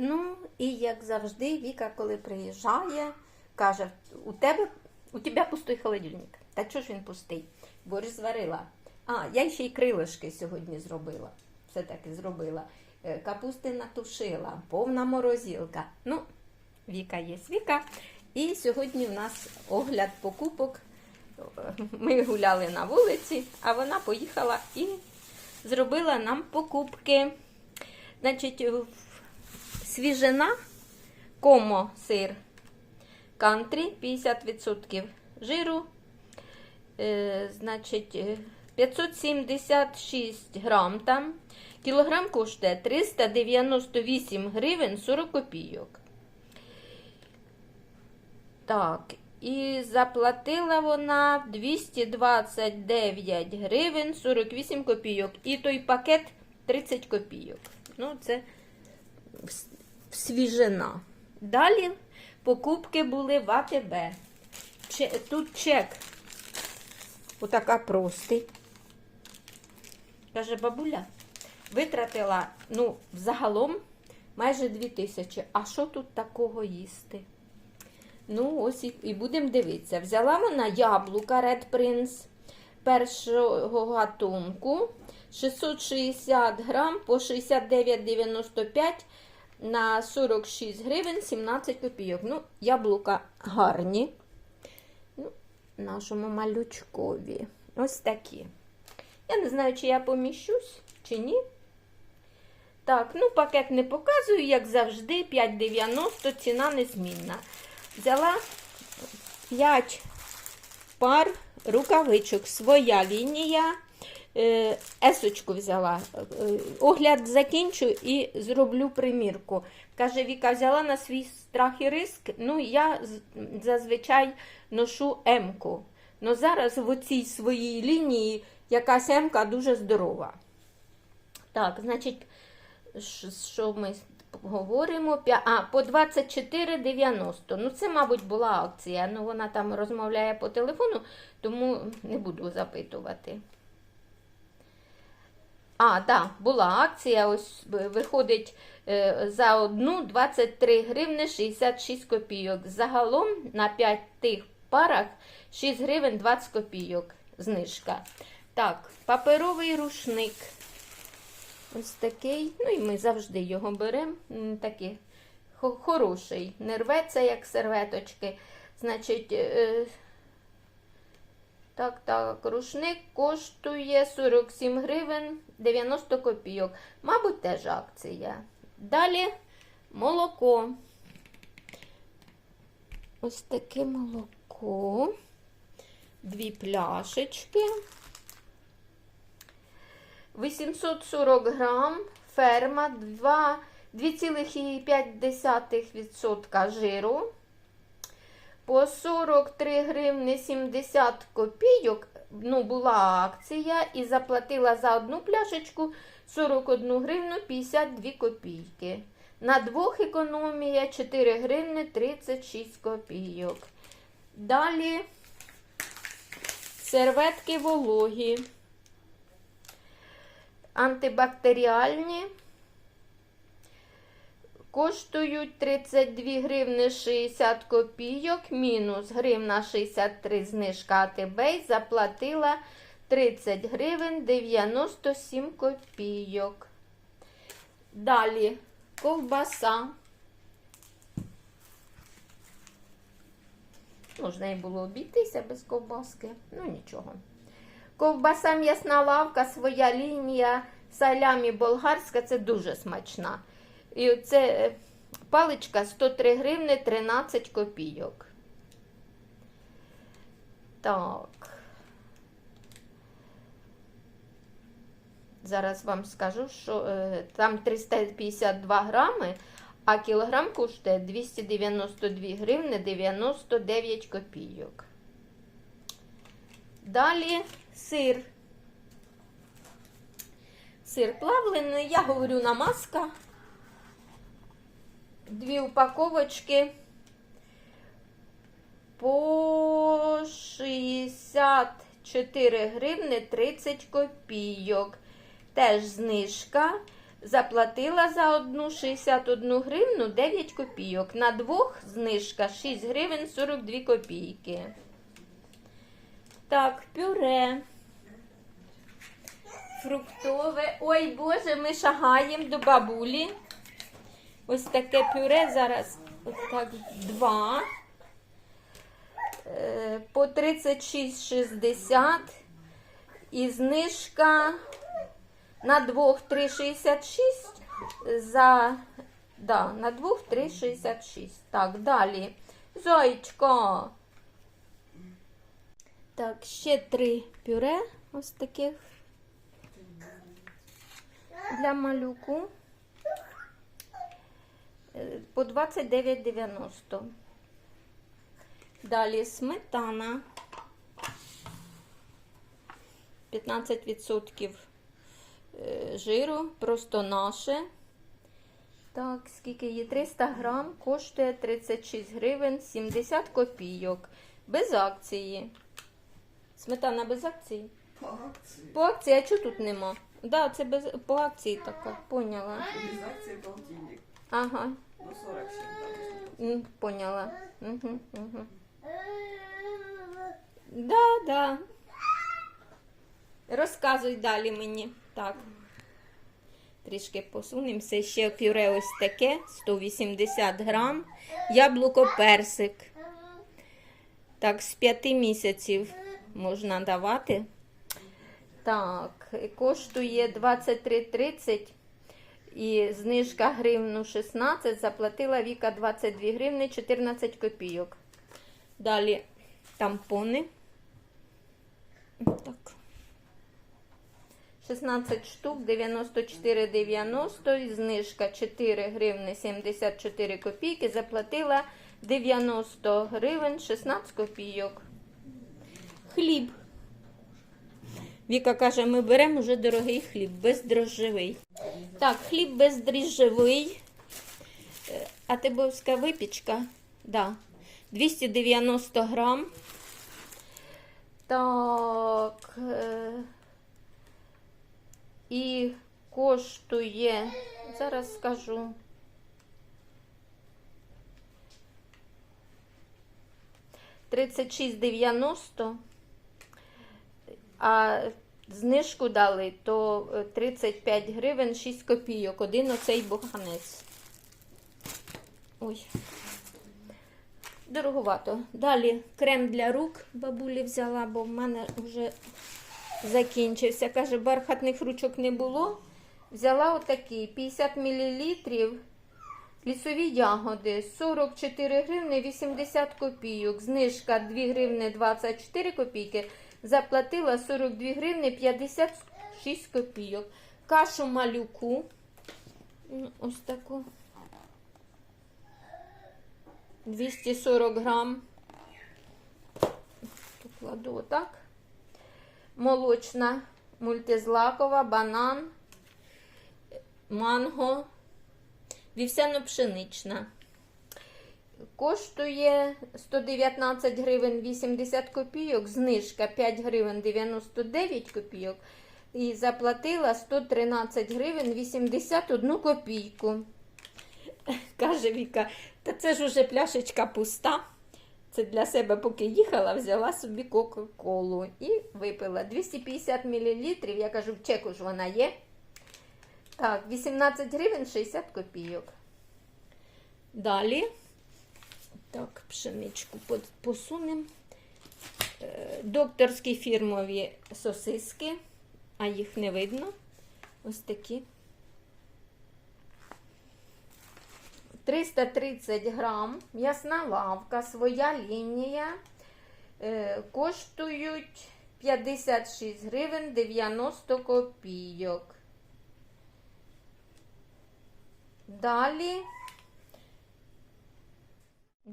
Ну, і як завжди, Віка, коли приїжджає, каже: у тебе у тебе пустий холодильник. Та чого ж він пустий? Борщ зварила. А, я ще й крилишки сьогодні зробила. Все-таки зробила. Е, Капусти натушила, повна морозилка. Ну, Віка є Віка. І сьогодні в нас огляд покупок. Ми гуляли на вулиці, а вона поїхала і зробила нам покупки. Значить, свіжина, комо сир, кантрі 50% жиру, е, значить, е, 576 грам там. Кілограм коштує 398 гривень 40 копійок. Так, і заплатила вона 229 гривень 48 копійок. І той пакет 30 копійок. Ну, це свіжина. Далі покупки були в АТБ. Тут чек. Отака простий. Каже, бабуля, витратила, ну, взагалом майже 2 тисячі. А що тут такого їсти? Ну, ось і, і будемо дивитися. Взяла вона яблука Red Prince першого гатунку 660 грам по 69,95 на 46 гривень 17 копійок. Ну, яблука гарні. Ну, нашому малючкові. Ось такі. Я не знаю, чи я поміщусь, чи ні. Так, ну пакет не показую, як завжди, 5,90, ціна незмінна. Взяла 5 пар рукавичок, своя лінія. Е, Есочку взяла. Е, Огляд закінчу і зроблю примірку. Каже, Віка взяла на свій страх і риск. Ну, я зазвичай ношу М-ку. Ну зараз в цій своїй лінії якась М-ка дуже здорова. Так, значить, що ми говоримо? А, по 24,90. Ну, це, мабуть, була акція. Ну, вона там розмовляє по телефону, тому не буду запитувати. А, так, була акція. Ось е, виходить е, за одну 23 гривни 66 копійок. Загалом на 5 тих парах 6 гривень 20 копійок знижка. Так, паперовий рушник. Ось такий. Ну і ми завжди його беремо. Такий хороший. Не рветься, як серветочки. Значить, е, так, так, рушник коштує 47 гривень 90 копійок. Мабуть, теж акція. Далі молоко. Ось таке молоко. Дві пляшечки. 840 грам, ферма, 2,5% жиру. По 43 гривни 70 копійок ну, була акція і заплатила за одну пляшечку 41 гривну 52 копійки. На двох економія 4 гривни 36 копійок. Далі серветки вологі антибактеріальні. Коштують 32 гривни 60 копійок, мінус гривна 63 знижка АТБ. і Заплатила 30 гривень 97 копійок. Далі ковбаса. Можна і було обійтися без ковбаски, ну нічого. Ковбаса м'ясна лавка, своя лінія, салямі болгарська це дуже смачна. І це е, паличка 103 гривни 13 копійок. Так. Зараз вам скажу, що е, там 352 грами, а кілограм коштує 292 гривни 99 копійок. Далі сир. Сир плавлений, я говорю намазка. Дві упаковочки по 64 гривни 30 копійок. Теж знижка. заплатила за одну 61 гривну 9 копійок. На двох знижка 6 гривень 42 копійки. Так, пюре. Фруктове. Ой, Боже, ми шагаємо до бабулі. Ось таке пюре зараз. Отак, два. Е, По 36,60. І знижка на двох 3,66 за. Да, на двох 3,66. Так, далі. Зайчка. Так, ще три пюре ось таких для малюку. По 29,90. Далі сметана. 15% е, жиру, просто наше. Так, скільки є? 300 грам, коштує 36 гривень 70 копійок. Без акції. Сметана без акції? По акції. По акції, а чого тут нема? Да, це без по акції така, поняла. Без акції полтинник. Ага, Ну 47 там. поняла. Угу, угу. Да, да. Розказуй далі мені. Так. Трішки посунемося. Ще пюре ось таке, 180 грам. Яблуко персик. Так, з 5 місяців можна давати. Так, коштує 23,30 і знижка гривну 16, заплатила Віка 22 гривни 14 копійок. Далі тампони. Так. 16 штук, 94,90 і знижка 4 гривни 74 копійки, заплатила 90 гривень 16 копійок. Хліб. Віка каже, ми беремо вже дорогий хліб, бездрожжевий. Так, хліб бездріжджовий. Е, Атибовська випічка. Да. 290 грам. Так. е, І коштує, зараз скажу. Тридцять шість дев'яносто, а знижку дали, то е, 35 гривень 6 копійок. Один оцей буханець. Ой. Дороговато. Далі крем для рук бабулі взяла, бо в мене вже закінчився. Каже, бархатних ручок не було. Взяла отакий 50 мл лісові ягоди 44 гривни 80 копійок. Знижка 2 гривни 24 копійки. Заплатила 42 гривни 56 копійок. Кашу малюку. Ну, Ось таку. 240 грам. Покладу отак. Молочна, мультизлакова, банан, манго, вівсяно-пшенична. Коштує 119 гривень 80 копійок, знижка 5 гривень 99 копійок. І заплатила 113 гривень 81 копійку. Каже Віка, та це ж уже пляшечка пуста. Це для себе, поки їхала, взяла собі Кока-Колу і випила 250 мл. Я кажу, в чеку ж вона є. Так, 18 гривень 60 копійок. Далі. Так, пшеничку посунемо. Е, Докторські фірмові сосиски, а їх не видно. Ось такі. 330 грам, м'ясна лавка, своя лінія. Е, коштують 56 гривень 90 копійок. Далі.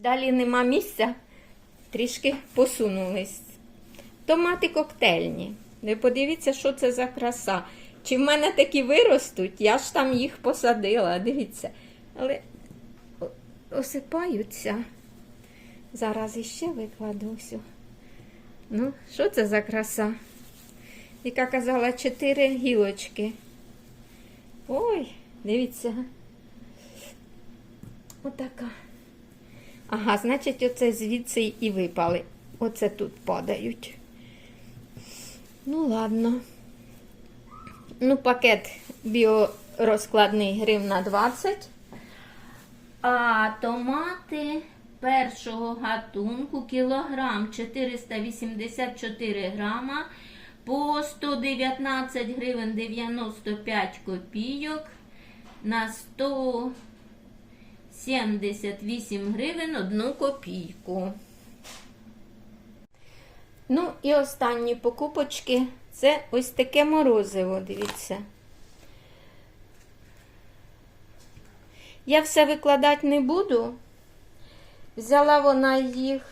Далі нема місця. Трішки посунулись. Томати коктейльні. Ви подивіться, що це за краса. Чи в мене такі виростуть? Я ж там їх посадила, дивіться. Але осипаються. Зараз іще викладу всю. Ну, що це за краса? Яка казала, чотири гілочки. Ой, дивіться. Отака. Ага, значить, оце звідси і випали. Оце тут падають. Ну, ладно. Ну, пакет біорозкладний гривна 20. А томати першого гатунку кілограм 484 грама по 119 гривень 95 копійок на 178 гривень 1 копійку. Ну і останні покупочки це ось таке морозиво, дивіться. Я все викладати не буду. Взяла вона їх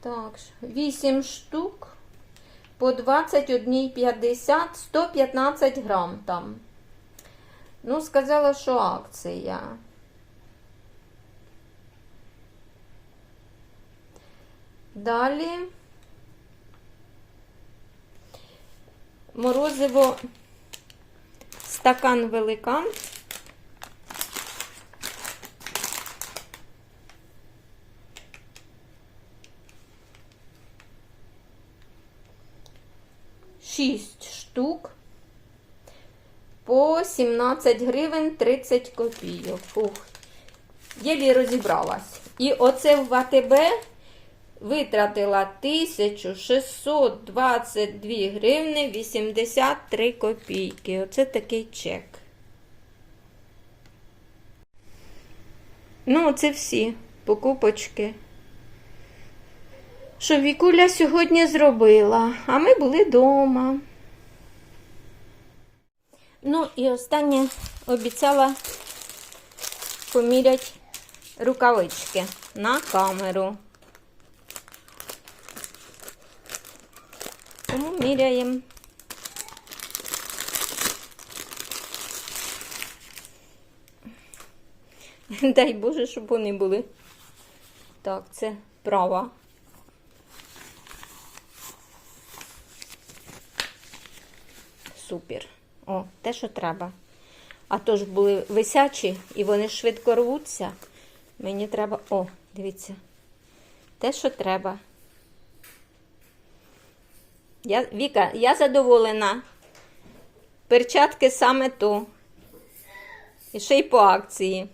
так, 8 штук по 21,50, 115 грам там. Ну, сказала, що акція. Далі морозиво стакан великан. Шість по 17 гривень 30 копійок. Фух. Єлі розібралась. І оце в АТБ витратила 1622 гривни 83 копійки. Оце такий чек. Ну, це всі покупочки. Що Вікуля сьогодні зробила, а ми були вдома. Ну і останнє обіцяла поміряти рукавички на камеру. Тому міряємо. Дай Боже, щоб вони були. Так, це права. Супер. О, те, що треба. А то ж були висячі і вони швидко рвуться. Мені треба. О, дивіться. Те, що треба. Я, Віка, я задоволена. Перчатки саме то. І ще й по акції.